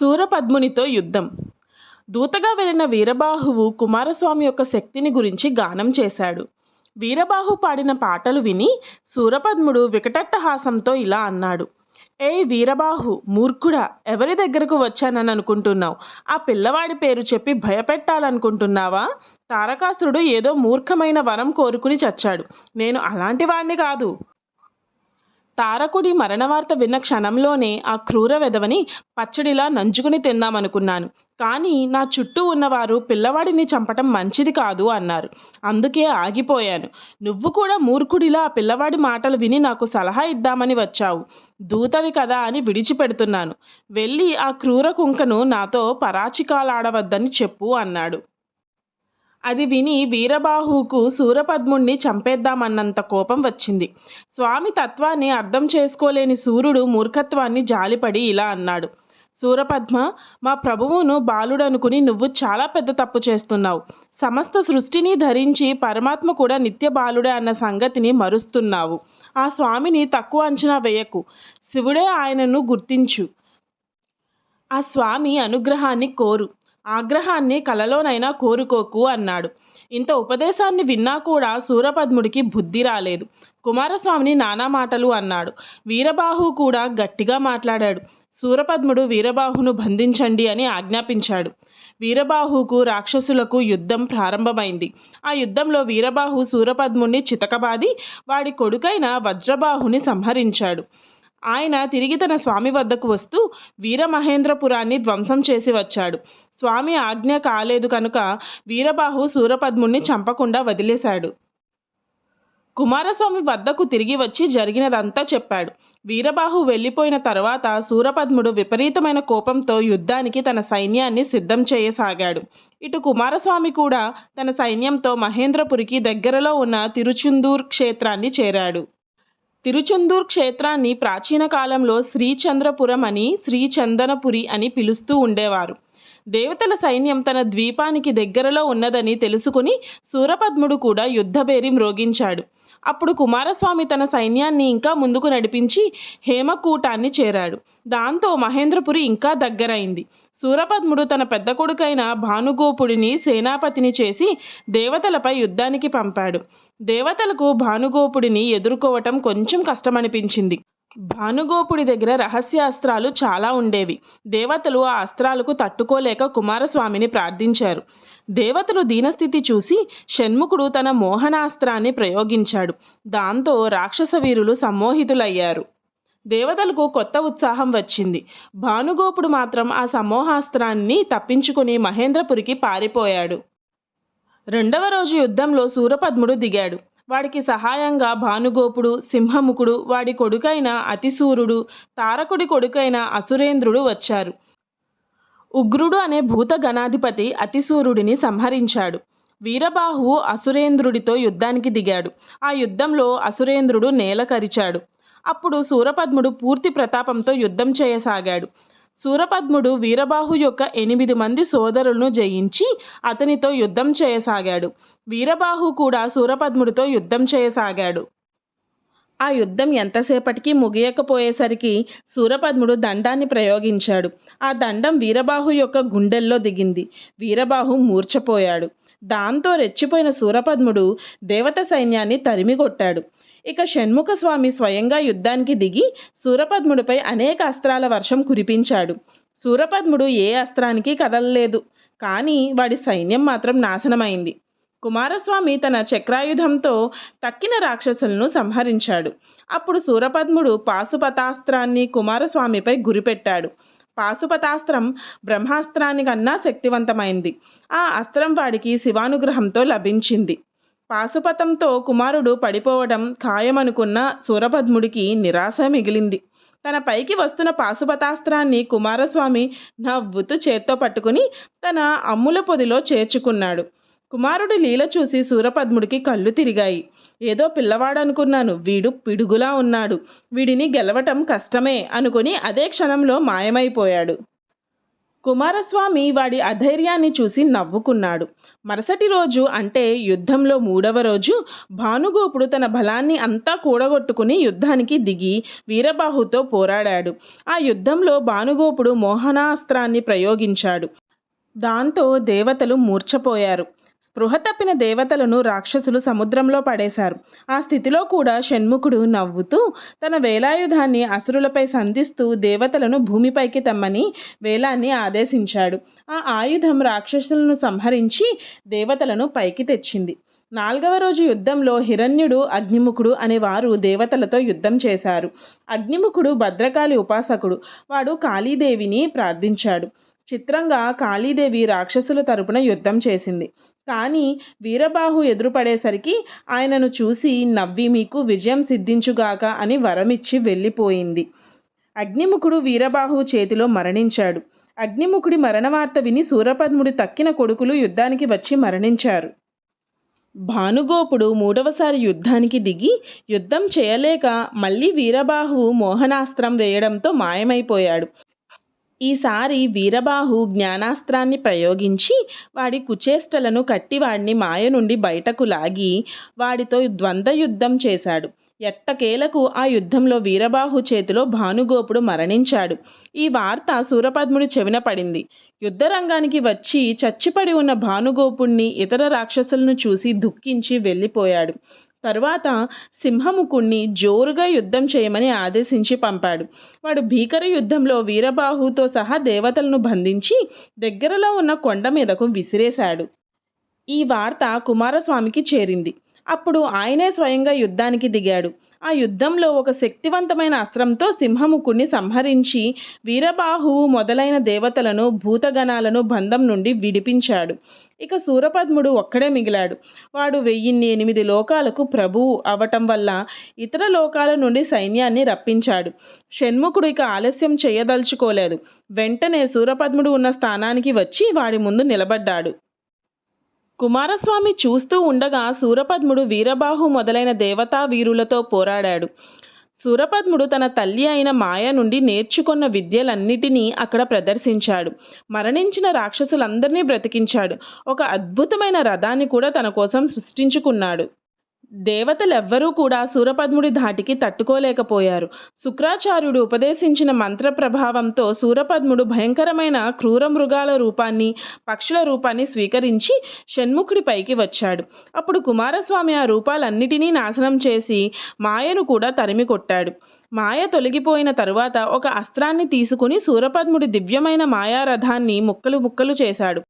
శూరపద్మునితో యుద్ధం. దూతగా వెళ్ళిన వీరబాహువు కుమారస్వామి యొక్క శక్తిని గురించి గానం చేశాడు. వీరబాహు పాడిన పాటలు విని శూరపద్ముడు వికటట్టహాసంతో ఇలా అన్నాడు. ఏ వీరబాహు మూర్ఖుడా ఎవరి దగ్గరకు వచ్చానని అనుకుంటున్నావు? ఆ పిల్లవాడి పేరు చెప్పి భయపెట్టాలనుకుంటున్నావా? తారకాసురుడు ఏదో మూర్ఖమైన వరం కోరుకుని చచ్చాడు. నేను అలాంటి వాణ్ణి కాదు. తారకుడి మరణవార్త విన్న క్షణంలోనే ఆ క్రూర వెధవని పచ్చడిలా నంజుకుని తిందామనుకున్నాను. కానీ నా చుట్టూ ఉన్నవారు పిల్లవాడిని చంపటం మంచిది కాదు అన్నారు. అందుకే ఆగిపోయాను. నువ్వు కూడా మూర్ఖుడిలా ఆ పిల్లవాడి మాటలు విని నాకు సలహా ఇద్దామని వచ్చావు. దూతవి కదా అని విడిచిపెడుతున్నాను. వెళ్ళి ఆ క్రూర కుంకను నాతో పరాచికాలాడవద్దని చెప్పు అన్నాడు. అది విని వీరబాహుకు సూరపద్ముణ్ణి చంపేద్దామన్నంత కోపం వచ్చింది. స్వామి తత్వాన్ని అర్థం చేసుకోలేని సూర్యుడు మూర్ఖత్వాన్ని జాలిపడి ఇలా అన్నాడు. సూరపద్మ మా ప్రభువును బాలుడనుకుని నువ్వు చాలా పెద్ద తప్పు చేస్తున్నావు. సమస్త సృష్టిని ధరించి పరమాత్మ కూడా నిత్య బాలుడే అన్న సంగతిని మరుస్తున్నావు. ఆ స్వామిని తక్కువ అంచనా వేయకు. శివుడే ఆయనను గుర్తించు. ఆ స్వామి అనుగ్రహాన్ని కోరు. ఆగ్రహాన్ని కలలోనైనా కోరుకోకు అన్నాడు. ఇంత ఉపదేశాన్ని విన్నా కూడా సూరపద్ముడికి బుద్ధి రాలేదు. కుమారస్వామిని నానా మాటలు అన్నాడు. వీరబాహు కూడా గట్టిగా మాట్లాడాడు. సూరపద్ముడు వీరబాహును బంధించండి అని ఆజ్ఞాపించాడు. వీరబాహుకు రాక్షసులకు యుద్ధం ప్రారంభమైంది. ఆ యుద్ధంలో వీరబాహు సూరపద్ముడిని చితకబాది వాడి కొడుకైన వజ్రబాహుని సంహరించాడు. ఆయన తిరిగి తన స్వామి వద్దకు వస్తూ వీరమహేంద్రపురాన్ని ధ్వంసం చేసి వచ్చాడు. స్వామి ఆజ్ఞ కాలేదు కనుక వీరబాహు సూరపద్ముణ్ణి చంపకుండా వదిలేశాడు. కుమారస్వామి వద్దకు తిరిగి వచ్చి జరిగినదంతా చెప్పాడు. వీరబాహు వెళ్ళిపోయిన తర్వాత సూరపద్ముడు విపరీతమైన కోపంతో యుద్ధానికి తన సైన్యాన్ని సిద్ధం చేయసాగాడు. ఇటు కుమారస్వామి కూడా తన సైన్యంతో మహేంద్రపురికి దగ్గరలో ఉన్న తిరుచుందూర్ క్షేత్రాన్ని చేరాడు. తిరుచందూర్ క్షేత్రాన్ని ప్రాచీన కాలంలో శ్రీచంద్రపురం అని శ్రీచందనపురి అని పిలుస్తూ ఉండేవారు. దేవతల సైన్యం తన ద్వీపానికి దగ్గరలో ఉన్నదని తెలుసుకుని సూరపద్ముడు కూడా యుద్ధబేరి మ్రోగించాడు. అప్పుడు కుమారస్వామి తన సైన్యాన్ని ఇంకా ముందుకు నడిపించి హేమకూటాన్ని చేరాడు. దాంతో మహేంద్రపురి ఇంకా దగ్గరైంది. సూరపద్ముడు తన పెద్ద కొడుకైన భానుగోపుడిని సేనాపతిని చేసి దేవతలపై యుద్ధానికి పంపాడు. దేవతలకు భానుగోపుడిని ఎదుర్కోవటం కొంచెం కష్టమనిపించింది. భానుగోపుడి దగ్గర రహస్య అస్త్రాలు చాలా ఉండేవి. దేవతలు ఆ అస్త్రాలకు తట్టుకోలేక కుమారస్వామిని ప్రార్థించారు. దేవతలు దీనస్థితి చూసి షణ్ముఖుడు తన మోహనాస్త్రాన్ని ప్రయోగించాడు. దాంతో రాక్షస వీరులు సమ్మోహితులయ్యారు. దేవతలకు కొత్త ఉత్సాహం వచ్చింది. భానుగోపుడు మాత్రం ఆ సమ్మోహాస్త్రాన్ని తప్పించుకుని మహేంద్రపురికి పారిపోయాడు. రెండవ రోజు యుద్ధంలో సూరపద్ముడు దిగాడు. వాడికి సహాయంగా భానుగోపుడు సింహముఖుడు వాడి కొడుకైన అతిసూరుడు తారకుడి కొడుకైన అసురేంద్రుడు వచ్చారు. ఉగ్రుడు అనే భూతగణాధిపతి అతిసూరుడిని సంహరించాడు. వీరబాహువు అసురేంద్రుడితో యుద్ధానికి దిగాడు. ఆ యుద్ధంలో అసురేంద్రుడు నేలకరిచాడు అప్పుడు సూరపద్ముడు పూర్తి ప్రతాపంతో యుద్ధం చేయసాగాడు. సూరపద్ముడు వీరబాహు యొక్క ఎనిమిది మంది సోదరులను జయించి అతనితో యుద్ధం చేయసాగాడు. వీరబాహు కూడా సూరపద్ముడితో యుద్ధం చేయసాగాడు. ఆ యుద్ధం ఎంతసేపటికి ముగియకపోయేసరికి సూరపద్ముడు దండాన్ని ప్రయోగించాడు. ఆ దండం వీరబాహు యొక్క గుండెల్లో దిగింది. వీరబాహు మూర్ఛపోయాడు. దాంతో రెచ్చిపోయిన సూరపద్ముడు దేవత సైన్యాన్ని తరిమిగొట్టాడు. ఇక షణ్ముఖ స్వామి స్వయంగా యుద్ధానికి దిగి సూరపద్ముడిపై అనేక అస్త్రాల వర్షం కురిపించాడు. సూరపద్ముడు ఏ అస్త్రానికి కదలలేదు. కానీ వాడి సైన్యం మాత్రం నాశనమైంది. కుమారస్వామి తన చక్రాయుధంతో తక్కిన రాక్షసులను సంహరించాడు. అప్పుడు సూరపద్ముడు పాశుపతాస్త్రాన్ని కుమారస్వామిపై గురిపెట్టాడు. పాశుపతాస్త్రం బ్రహ్మాస్త్రానికన్నా శక్తివంతమైంది. ఆ అస్త్రం వాడికి శివానుగ్రహంతో లభించింది. పాశుపతంతో కుమారుడు పడిపోవడం ఖాయమనుకున్న సూరభద్ముడికి నిరాశ మిగిలింది. తన పైకి వస్తున్న పాశుపతాస్త్రాన్ని కుమారస్వామి నవ్వుతూ చేత్తో పట్టుకుని తన అమ్ముల పొదిలో చేర్చుకున్నాడు. కుమారుడి లీల చూసి సూరపద్ముడికి కళ్ళు తిరిగాయి. ఏదో పిల్లవాడనుకున్నాను. వీడు పిడుగులా ఉన్నాడు. వీడిని గెలవటం కష్టమే అనుకుని అదే క్షణంలో మాయమైపోయాడు. కుమారస్వామి వాడి అధైర్యాన్ని చూసి నవ్వుకున్నాడు. మరుసటి రోజు అంటే యుద్ధంలో మూడవ రోజు భానుగోపుడు తన బలాన్ని అంతా కూడగొట్టుకుని యుద్ధానికి దిగి వీరబాహుతో పోరాడాడు. ఆ యుద్ధంలో భానుగోపుడు మోహనాస్త్రాన్ని ప్రయోగించాడు. దాంతో దేవతలు మూర్ఛపోయారు. స్పృహ తప్పిన దేవతలను రాక్షసులు సముద్రంలో పడేశారు. ఆ స్థితిలో కూడా షణ్ముఖుడు నవ్వుతూ తన వేలాయుధాన్ని అసురులపై సంధిస్తూ దేవతలను భూమిపైకి తెమ్మని వేలాన్ని ఆదేశించాడు. ఆ ఆయుధం రాక్షసులను సంహరించి దేవతలను పైకి తెచ్చింది. నాలుగవ రోజు యుద్ధంలో హిరణ్యుడు అగ్నిముఖుడు అనే వారు దేవతలతో యుద్ధం చేశారు. అగ్నిముఖుడు భద్రకాళి ఉపాసకుడు. వాడు కాళీదేవిని ప్రార్థించాడు. చిత్రంగా కాళీదేవి రాక్షసుల తరపున యుద్ధం చేసింది. కానీ వీరబాహు ఎదురుపడేసరికి ఆయనను చూసి నవ్వి మీకు విజయం సిద్ధించుగాక అని వరమిచ్చి వెళ్ళిపోయింది. అగ్నిముఖుడు వీరబాహు చేతిలో మరణించాడు. అగ్నిముఖుడి మరణవార్త విని సూరపద్ముడి తక్కిన కొడుకులు యుద్ధానికి వచ్చి మరణించారు. భానుగోపుడు మూడవసారి యుద్ధానికి దిగి యుద్ధం చేయలేక మళ్ళీ వీరబాహువు మోహనాస్త్రం వేయడంతో మాయమైపోయాడు. ఈసారి వీరబాహు జ్ఞానాస్త్రాన్ని ప్రయోగించి వాడి కుచేష్టలను కట్టి వాడిని మాయ నుండి బయటకు లాగి వాడితో ద్వంద్వ యుద్ధం చేశాడు. ఎట్టకేలకు ఆ యుద్ధంలో వీరబాహు చేతిలో భానుగోపుడు మరణించాడు. ఈ వార్త సూరపద్ముడి చెవిన పడింది. యుద్ధరంగానికి వచ్చి చచ్చిపడి ఉన్న భానుగోపుణ్ణి ఇతర రాక్షసులను చూసి దుఃఖించి వెళ్ళిపోయాడు. తరువాత సింహముకుణ్ణి జోరుగా యుద్ధం చేయమని ఆదేశించి పంపాడు. వాడు భీకర యుద్ధంలో వీరబాహుతో సహా దేవతలను బంధించి దగ్గరలో ఉన్న కొండ మీదకు విసిరేశాడు. ఈ వార్త కుమారస్వామికి చేరింది. అప్పుడు ఆయనే స్వయంగా యుద్ధానికి దిగాడు. ఆ యుద్ధంలో ఒక శక్తివంతమైన అస్త్రంతో సింహముకుణ్ణి సంహరించి వీరబాహువు మొదలైన దేవతలను భూతగణాలను బంధం నుండి విడిపించాడు. ఇక సూరపద్ముడు ఒక్కడే మిగిలాడు. వాడు వెయ్యిన్ని ఎనిమిది లోకాలకు ప్రభువు అవటం వల్ల ఇతర లోకాల నుండి సైన్యాన్ని రప్పించాడు. షణ్ముఖుడు ఇక ఆలస్యం చేయదలుచుకోలేదు. వెంటనే సూరపద్ముడు ఉన్న స్థానానికి వచ్చి వాడి ముందు నిలబడ్డాడు. కుమారస్వామి చూస్తూ ఉండగా సూరపద్ముడు వీరబాహు మొదలైన దేవతా వీరులతో పోరాడాడు. సూరపద్ముడు తన తల్లి అయిన మాయ నుండి నేర్చుకున్న విద్యలన్నిటినీ అక్కడ ప్రదర్శించాడు. మరణించిన రాక్షసులందరినీ బ్రతికించాడు. ఒక అద్భుతమైన రథాన్ని కూడా తన కోసం సృష్టించుకున్నాడు. దేవతలెవ్వరూ కూడా సూరపద్ముడి ధాటికి తట్టుకోలేకపోయారు. శుక్రాచార్యుడు ఉపదేశించిన మంత్ర ప్రభావంతో సూరపద్ముడు భయంకరమైన క్రూర మృగాల రూపాన్ని పక్షుల రూపాన్ని స్వీకరించి షణ్ముఖుడి పైకి వచ్చాడు. అప్పుడు కుమారస్వామి ఆ రూపాలన్నిటినీ నాశనం చేసి మాయను కూడా తరిమి కొట్టాడు. మాయ తొలగిపోయిన తరువాత ఒక అస్త్రాన్ని తీసుకుని సూరపద్ముడి దివ్యమైన మాయారథాన్ని ముక్కలు ముక్కలు చేశాడు.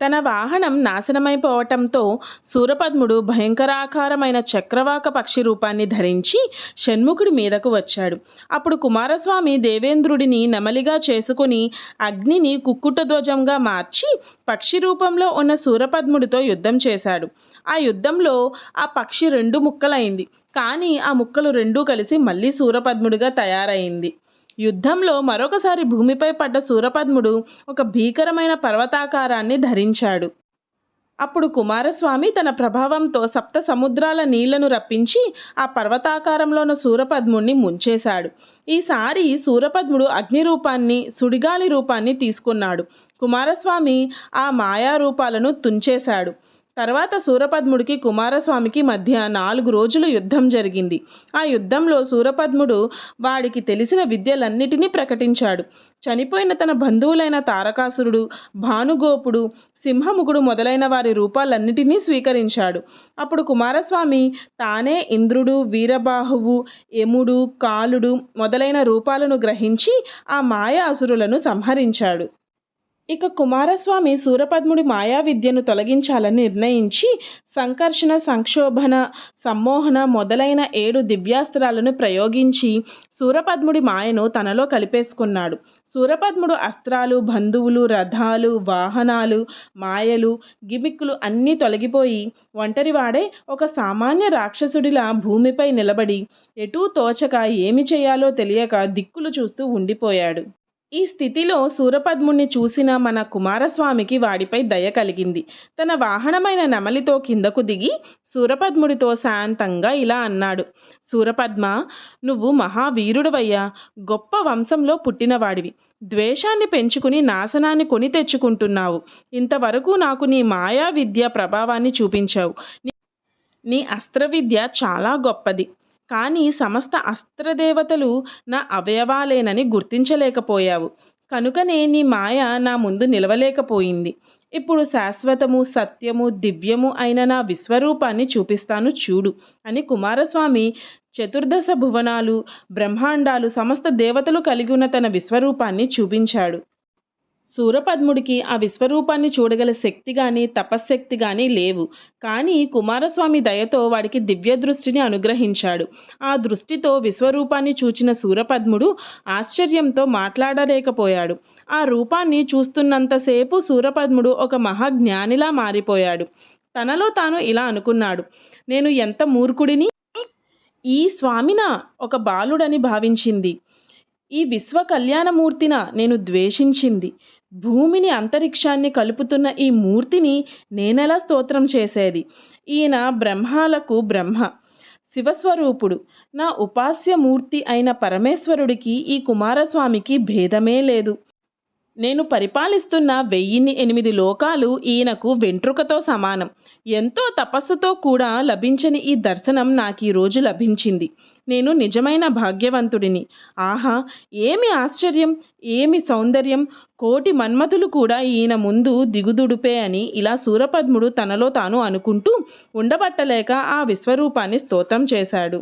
తన వాహనం నాశనమైపోవటంతో సూరపద్ముడు భయంకరాకారమైన చక్రవాక పక్షి రూపాన్ని ధరించి షణ్ముఖుడి మీదకు వచ్చాడు. అప్పుడు కుమారస్వామి దేవేంద్రుడిని నెమలిగా చేసుకుని అగ్నిని కుక్కుట ధ్వజంగా మార్చి పక్షి రూపంలో ఉన్న సూరపద్ముడితో యుద్ధం చేశాడు. ఆ యుద్ధంలో ఆ పక్షి రెండు ముక్కలైంది. కానీ ఆ ముక్కలు రెండూ కలిసి మళ్ళీ సూరపద్ముడిగా తయారైంది. యుద్ధంలో మరొకసారి భూమిపై పడ్డ సూరపద్ముడు ఒక భీకరమైన పర్వతాకారాన్ని ధరించాడు. అప్పుడు కుమారస్వామి తన ప్రభావంతో సప్త సముద్రాల నీళ్ళను రప్పించి ఆ పర్వతాకారంలో ఉన్న సూరపద్ముడిని ముంచేశాడు ఈసారి సూరపద్ముడు అగ్ని రూపాన్ని సుడిగాలి రూపాన్ని తీసుకున్నాడు. కుమారస్వామి ఆ మాయా రూపాలను తుంచేశాడు. తర్వాత సూరపద్ముడికి కుమారస్వామికి మధ్య నాలుగు రోజులు యుద్ధం జరిగింది. ఆ యుద్ధంలో సూరపద్ముడు వాడికి తెలిసిన విద్యలన్నిటినీ ప్రకటించాడు. చనిపోయిన తన బంధువులైన తారకాసురుడు భానుగోపుడు సింహముఖుడు మొదలైన వారి రూపాలన్నిటినీ స్వీకరించాడు. అప్పుడు కుమారస్వామి తానే ఇంద్రుడు వీరబాహువు యముడు కాలుడు మొదలైన రూపాలను గ్రహించి ఆ మాయ అసురులను సంహరించాడు. ఇక కుమారస్వామి సూరపద్ముడి మాయా విద్యను తొలగించాలని నిర్ణయించి సంకర్షణ సంక్షోభన సమ్మోహన మొదలైన ఏడు దివ్యాస్త్రాలను ప్రయోగించి సూరపద్ముడి మాయను తనలో కలిపేసుకున్నాడు. సూరపద్ముడు అస్త్రాలు బంధువులు రథాలు వాహనాలు మాయలు గిమిక్కులు అన్నీ తొలగిపోయి ఒంటరివాడే ఒక సామాన్య రాక్షసుడిలా భూమిపై నిలబడి ఎటూ తోచక ఏమి చేయాలో తెలియక దిక్కులు చూస్తూ ఉండిపోయాడు. ఈ స్థితిలో సూరపద్ముణ్ణి చూసిన మన కుమారస్వామికి వాడిపై దయ కలిగింది. తన వాహనమైన నెమలితో కిందకు దిగి సూరపద్ముడితో శాంతంగా ఇలా అన్నాడు. సూరపద్మ నువ్వు మహావీరుడవయ్యా. గొప్ప వంశంలో పుట్టినవాడివి. ద్వేషాన్ని పెంచుకుని నాశనాన్ని కొని తెచ్చుకుంటున్నావు. ఇంతవరకు నాకు నీ మాయా విద్య ప్రభావాన్ని చూపించావు. నీ- నీ అస్త్ర విద్య చాలా గొప్పది. కానీ సమస్త అస్త్రదేవతలు నా అవయవాలేనని గుర్తించలేకపోయావు. కనుకనే నీ మాయ నా ముందు నిలవలేకపోయింది. ఇప్పుడు శాశ్వతము సత్యము దివ్యము అయిన నా విశ్వరూపాన్ని చూపిస్తాను చూడు అని కుమారస్వామి చతుర్దశ భువనాలు బ్రహ్మాండాలు సమస్త దేవతలు కలిగి ఉన్న తన విశ్వరూపాన్ని చూపించాడు. సూరపద్ముడికి ఆ విశ్వరూపాన్ని చూడగల శక్తి కానీ తపశ్శక్తి కానీ లేవు. కానీ కుమారస్వామి దయతో వాడికి దివ్య దృష్టిని అనుగ్రహించాడు. ఆ దృష్టితో విశ్వరూపాన్ని చూచిన సూరపద్ముడు ఆశ్చర్యంతో మాట్లాడలేకపోయాడు. ఆ రూపాన్ని చూస్తున్నంతసేపు సూరపద్ముడు ఒక మహాజ్ఞానిలా మారిపోయాడు. తనలో తాను ఇలా అనుకున్నాడు. నేను ఎంత మూర్ఖుడిని? ఈ స్వామిన ఒక బాలుడని భావించింది. ఈ విశ్వ కళ్యాణమూర్తిన నేను ద్వేషించింది. భూమిని అంతరిక్షాన్ని కలుపుతున్న ఈ మూర్తిని నేనెలా స్తోత్రం చేసేది? ఈయన బ్రహ్మాలకు బ్రహ్మ శివస్వరూపుడు. నా ఉపాస్యమూర్తి అయిన పరమేశ్వరుడికి ఈ కుమారస్వామికి భేదమే లేదు. నేను పరిపాలిస్తున్న వెయ్యిన్ని ఎనిమిది లోకాలు ఈయనకు వెంట్రుకతో సమానం. ఎంతో తపస్సుతో కూడా లభించని ఈ దర్శనం నాకు ఈరోజు లభించింది. నేను నిజమైన భాగ్యవంతుడిని. ఆహా ఏమి ఆశ్చర్యం ఏమి సౌందర్యం. కోటి మన్మథులు కూడా ఈయన ముందు దిగుదుడుపే అని ఇలా సూరపద్ముడు తనలో తాను అనుకుంటూ ఉండబట్టలేక ఆ విశ్వరూపాన్ని స్తోత్రం చేశాడు.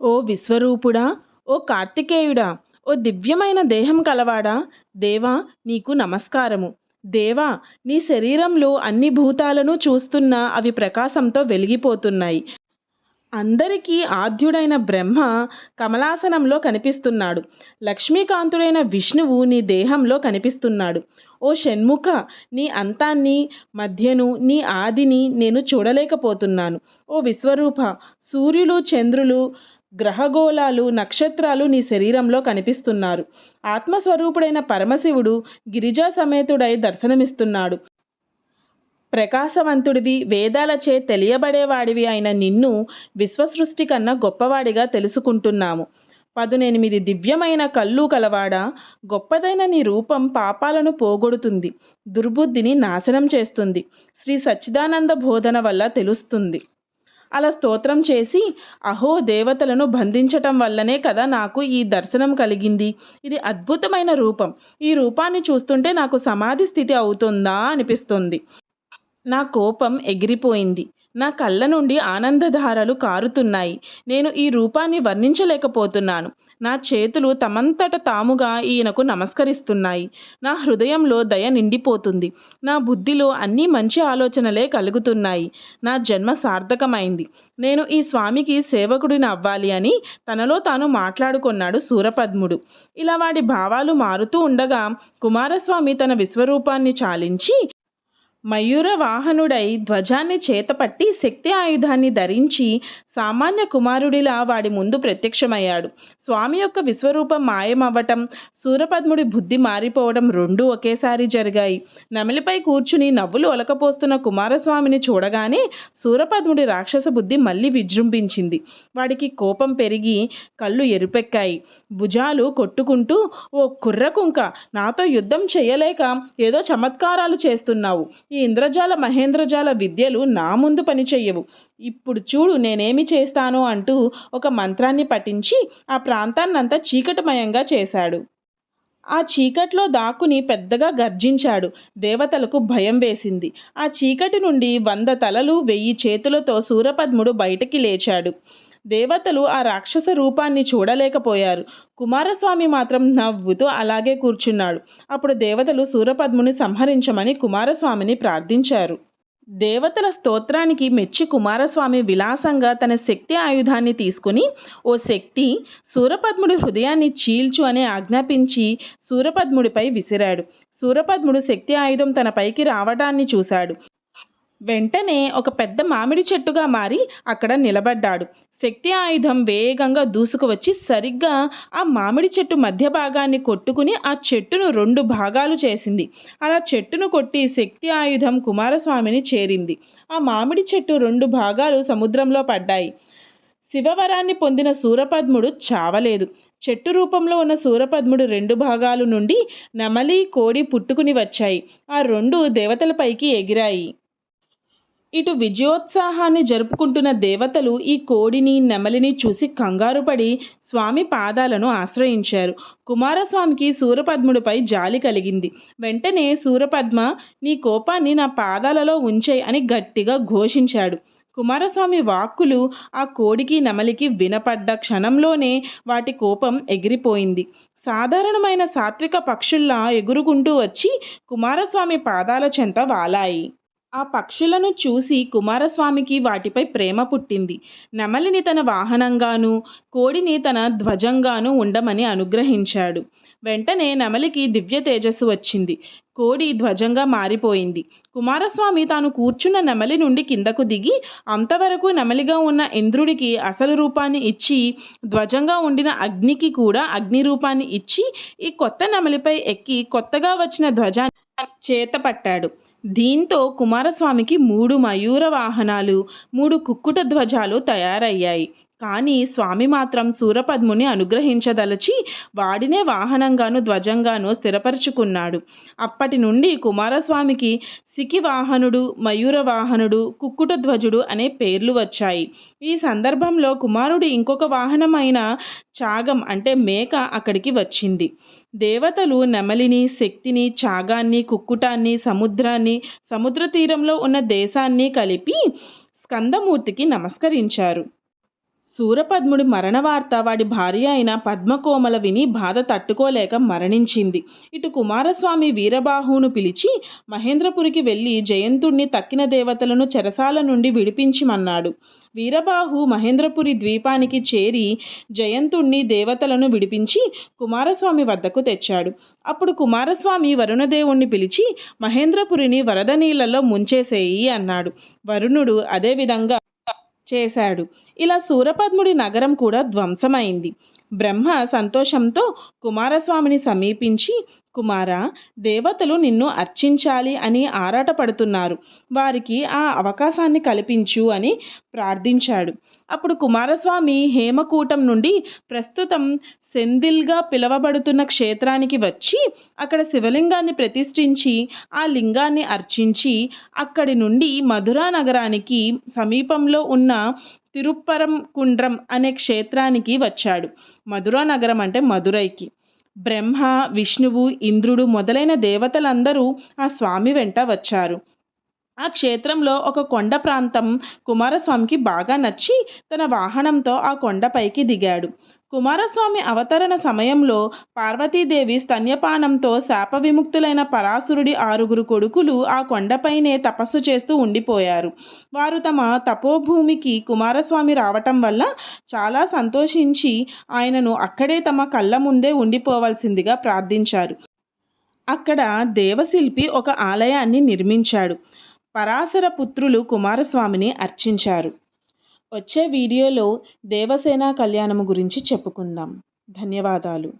ఓ విశ్వరూపుడా ఓ కార్తికేయుడా ఓ దివ్యమైన దేహం కలవాడా? దేవా నీకు నమస్కారము. దేవా నీ శరీరంలో అన్ని భూతాలను చూస్తున్నా అవి ప్రకాశంతో వెలిగిపోతున్నాయి. అందరికీ ఆద్యుడైన బ్రహ్మ కమలాసనంలో కనిపిస్తున్నాడు. లక్ష్మీకాంతుడైన విష్ణువు నీ దేహంలో కనిపిస్తున్నాడు. ఓ షణ్ముఖ నీ అంతాన్ని మధ్యను నీ ఆదిని నేను చూడలేకపోతున్నాను. ఓ విశ్వరూప సూర్యులు చంద్రులు గ్రహగోళాలు నక్షత్రాలు నీ శరీరంలో కనిపిస్తున్నారు. ఆత్మస్వరూపుడైన పరమశివుడు గిరిజా సమేతుడై దర్శనమిస్తున్నాడు. ప్రకాశవంతుడివి వేదాలచే తెలియబడేవాడివి అయిన నిన్ను విశ్వసృష్టి కన్నా గొప్పవాడిగా తెలుసుకుంటున్నాము. పదునెనిమిది దివ్యమైన కళ్ళు కలవాడా? గొప్పదైన నీ రూపం పాపాలను పోగొడుతుంది దుర్బుద్ధిని నాశనం చేస్తుంది శ్రీ సచ్చిదానంద బోధన వల్ల తెలుస్తుంది. అలా స్తోత్రం చేసి అహో దేవతలను బంధించటం వల్లనే కదా నాకు ఈ దర్శనం కలిగింది. ఇది అద్భుతమైన రూపం. ఈ రూపాన్ని చూస్తుంటే నాకు సమాధి స్థితి అవుతుందా అనిపిస్తుంది. నా కోపం ఎగిరిపోయింది. నా కళ్ళ నుండి ఆనందధారలు కారుతున్నాయి. నేను ఈ రూపాన్ని వర్ణించలేకపోతున్నాను. నా చేతులు తమంతట తాముగా ఈయనకు నమస్కరిస్తున్నాయి. నా హృదయంలో దయ నిండిపోతుంది. నా బుద్ధిలో అన్ని మంచి ఆలోచనలే కలుగుతున్నాయి. నా జన్మ సార్థకమైంది. నేను ఈ స్వామికి సేవకుడిని అవ్వాలి అని తనలో తాను మాట్లాడుకున్నాడు సూరపద్ముడు. ఇలా వాడి భావాలు మారుతూ ఉండగా కుమారస్వామి తన విశ్వరూపాన్ని చాలించి మయూర వాహనుడై ధ్వజాన్ని చేతపట్టి శక్తి ఆయుధాన్ని ధరించి సామాన్య కుమారుడిలా వాడి ముందు ప్రత్యక్షమయ్యాడు. స్వామి యొక్క విశ్వరూపం మాయమవ్వటం సూరపద్ముడి బుద్ధి మారిపోవడం రెండూ ఒకేసారి జరిగాయి. నమిలిపై కూర్చుని నవ్వులు ఒలకపోస్తున్న కుమారస్వామిని చూడగానే సూరపద్ముడి రాక్షస బుద్ధి మళ్ళీ విజృంభించింది. వాడికి కోపం పెరిగి కళ్ళు ఎరుపెక్కాయి. భుజాలు కొట్టుకుంటూ ఓ కుర్రకుంక నాతో యుద్ధం చేయలేక ఏదో చమత్కారాలు చేస్తున్నావు. ఈ ఇంద్రజాల మహేంద్రజాల విద్యలు నా ముందు పనిచేయవు. ఇప్పుడు చూడు నేనేమి చేస్తాను అంటూ ఒక మంత్రాన్ని పఠించి ఆ ప్రాంతాన్నంతా చీకటిమయంగా చేశాడు. ఆ చీకట్లో దాక్కుని పెద్దగా గర్జించాడు. దేవతలకు భయం వేసింది. ఆ చీకటి నుండి వంద తలలు వెయ్యి చేతులతో సూరపద్ముడు బయటికి లేచాడు. దేవతలు ఆ రాక్షస రూపాన్ని చూడలేకపోయారు. కుమారస్వామి మాత్రం నవ్వుతూ అలాగే కూర్చున్నాడు. అప్పుడు దేవతలు సూరపద్ముని సంహరించమని కుమారస్వామిని ప్రార్థించారు. దేవతల స్తోత్రానికి మెచ్చి కుమారస్వామి విలాసంగా తన శక్తి ఆయుధాన్ని తీసుకుని ఓ శక్తి సూరపద్ముడి హృదయాన్ని చీల్చు అని ఆజ్ఞాపించి సూరపద్ముడిపై విసిరాడు. సూరపద్ముడు శక్తి ఆయుధం తన పైకి రావడాన్ని చూశాడు. వెంటనే ఒక పెద్ద మామిడి చెట్టుగా మారి అక్కడ నిలబడ్డాడు. శక్తి ఆయుధం వేగంగా దూసుకువచ్చి సరిగ్గా ఆ మామిడి చెట్టు మధ్య భాగాన్ని కొట్టుకుని ఆ చెట్టును రెండు భాగాలు చేసింది. అలా చెట్టును కొట్టి శక్తి ఆయుధం కుమారస్వామిని చేరింది. ఆ మామిడి చెట్టు రెండు భాగాలు సముద్రంలో పడ్డాయి. శివవరాన్ని పొందిన సూరపద్ముడు చావలేదు. చెట్టు రూపంలో ఉన్న సూరపద్ముడు రెండు భాగాలు నుండి నమలి కోడి పుట్టుకుని వచ్చాయి. ఆ రెండు దేవతలపైకి ఎగిరాయి. ఇటు విజయోత్సాహాన్ని జరుపుకుంటున్న దేవతలు ఈ కోడిని నెమలిని చూసి కంగారుపడి స్వామి పాదాలను ఆశ్రయించారు. కుమారస్వామికి సూరపద్ముడిపై జాలి కలిగింది. వెంటనే సూరపద్మ నీ కోపాన్ని నా పాదాలలో ఉంచే అని గట్టిగా ఘోషించాడు. కుమారస్వామి వాక్కులు ఆ కోడికి నెమలికి వినపడ్డ క్షణంలోనే వాటి కోపం ఎగిరిపోయింది. సాధారణమైన సాత్విక పక్షుల్లా ఎగురుకుంటూ వచ్చి కుమారస్వామి పాదాల చెంత వాలాయి. ఆ పక్షులను చూసి కుమారస్వామికి వాటిపై ప్రేమ పుట్టింది. నెమలిని తన వాహనంగాను కోడిని తన ధ్వజంగాను ఉండమని అనుగ్రహించాడు. వెంటనే నెమలికి దివ్య తేజస్సు వచ్చింది. కోడి ధ్వజంగా మారిపోయింది. కుమారస్వామి తాను కూర్చున్న నెమలి నుండి కిందకు దిగి అంతవరకు నెమలిగా ఉన్న ఇంద్రుడికి అసలు రూపాన్ని ఇచ్చి ధ్వజంగా ఉండిన అగ్నికి కూడా అగ్ని రూపాన్ని ఇచ్చి ఈ కొత్త నెమలిపై ఎక్కి కొత్తగా వచ్చిన ధ్వజాన్ని చేతపట్టాడు. దీంతో కుమారస్వామికి మూడు మయూర వాహనాలు మూడు కుక్కుట ధ్వజాలు తయారయ్యాయి. కానీ స్వామి మాత్రం సూరపద్ముని అనుగ్రహించదలచి వాడినే వాహనంగాను ధ్వజంగాను స్థిరపరుచుకున్నాడు. అప్పటి నుండి కుమారస్వామికి సికి వాహనుడు మయూర వాహనుడు కుక్కుట ధ్వజుడు అనే పేర్లు వచ్చాయి. ఈ సందర్భంలో కుమారుడు ఇంకొక వాహనమైన చాగం అంటే మేక అక్కడికి వచ్చింది. దేవతలు నెమలిని శక్తిని చాగాన్ని కుక్కుటాన్ని సముద్రాన్ని సముద్ర తీరంలో ఉన్న దేశాన్ని కలిపి స్కందమూర్తికి నమస్కరించారు. సూరపద్ముడి మరణ వార్త వాడి భార్య అయిన పద్మకోమల విని బాధ తట్టుకోలేక మరణించింది. ఇటు కుమారస్వామి వీరబాహువును పిలిచి మహేంద్రపురికి వెళ్ళి జయంతుణ్ణి తక్కిన దేవతలను చెరసాల నుండి విడిపించిమన్నాడు. వీరబాహు మహేంద్రపురి ద్వీపానికి చేరి జయంతుణ్ణి దేవతలను విడిపించి కుమారస్వామి వద్దకు తెచ్చాడు. అప్పుడు కుమారస్వామి వరుణదేవుణ్ణి పిలిచి మహేంద్రపురిని వరద నీళ్ళలో ముంచేసేయి అన్నాడు. వరుణుడు అదేవిధంగా చేశాడు. ఇలా సూరపద్ముడి నగరం కూడా ధ్వంసమైంది. బ్రహ్మ సంతోషంతో కుమారస్వామిని సమీపించి కుమార దేవతలు నిన్ను అర్చించాలి అని ఆరాటపడుతున్నారు. వారికి ఆ అవకాశాన్ని కల్పించు అని ప్రార్థించాడు. అప్పుడు కుమారస్వామి హేమకూటం నుండి ప్రస్తుతం సెందిల్గా పిలువబడుతున్న క్షేత్రానికి వచ్చి అక్కడ శివలింగాన్ని ప్రతిష్ఠించి ఆ లింగాన్ని అర్చించి అక్కడి నుండి మధురా నగరానికి సమీపంలో ఉన్న తిరుప్పరం కుండ్రం అనే క్షేత్రానికి వచ్చాడు. మధురా నగరం అంటే మధురైకి. బ్రహ్మ విష్ణువు ఇంద్రుడు మొదలైన దేవతలందరూ ఆ స్వామి వెంట వచ్చారు. ఆ క్షేత్రంలో ఒక కొండ ప్రాంతం కుమారస్వామికి బాగా నచ్చి తన వాహనంతో ఆ కొండపైకి దిగాడు. కుమారస్వామి అవతరణ సమయంలో పార్వతీదేవి స్తన్యపానంతో శాప విముక్తులైన పరాశురుడి ఆరుగురు కొడుకులు ఆ కొండపైనే తపస్సు చేస్తూ ఉండిపోయారు. వారు తమ తపోభూమికి కుమారస్వామి రావటం వల్ల చాలా సంతోషించి ఆయనను అక్కడే తమ కళ్ళ ముందే ఉండిపోవలసిందిగా ప్రార్థించారు. అక్కడ దేవశిల్పి ఒక ఆలయాన్ని నిర్మించాడు. పరాశర పుత్రులు కుమారస్వామిని అర్చించారు. వచ్చే వీడియోలో దేవసేన కళ్యాణము గురించి చెప్పుకుందాం. ధన్యవాదాలు.